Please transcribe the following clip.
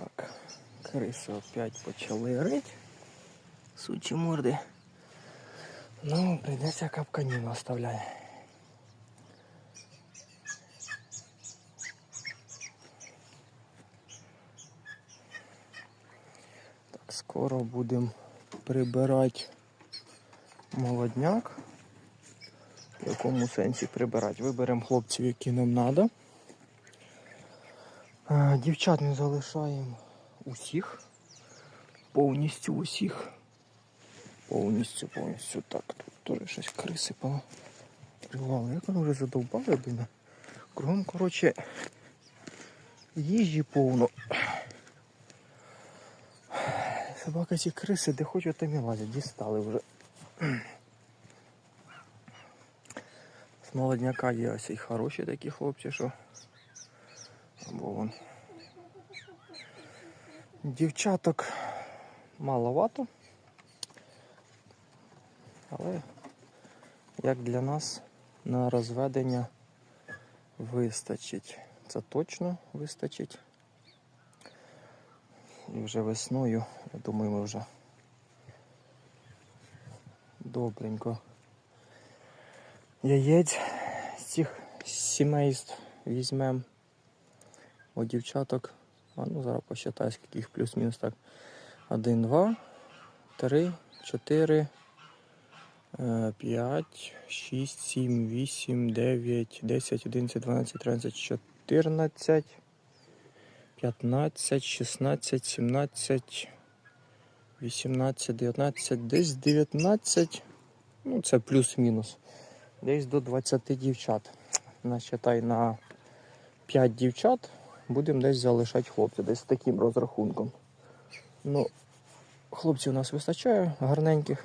Так, криси опять почали рить. Сучі морди. Ну, прийдеться капканіну оставляє. Так, скоро будемо прибирати молодняк. В якому сенсі прибирати? Виберемо хлопців, які нам треба. Дівчат не залишаємо усіх. Повністю усіх. Повністю, повністю. Так, тут теж щось криси поривали. Як вони вже задовбали, блін. Кругом, коротше, їжі повно. Собака ці криси, де хочуть, там і лазять, дістали вже. З молодняка є ось і хороші такі хлопці, що. Або вон. Дівчаток маловато. Але як для нас на розведення вистачить. Це точно вистачить. І вже весною, я думаю, ми вже добренько яєць з цих сімейств візьмемо. У дівчаток, а ну зараз посчитаю, скільки їх плюс-мінус так. 1, 2, 3, 4, 5, 6, 7, 8, 9, 10, 11, 12, 13, 14, 15, 16, 17, 18, 19, десь 19, ну це плюс-мінус. Десь до 20 дівчат. Насчитай на 5 дівчат будемо десь залишати хлопця, десь таким розрахунком. Ну, хлопців у нас вистачає гарненьких.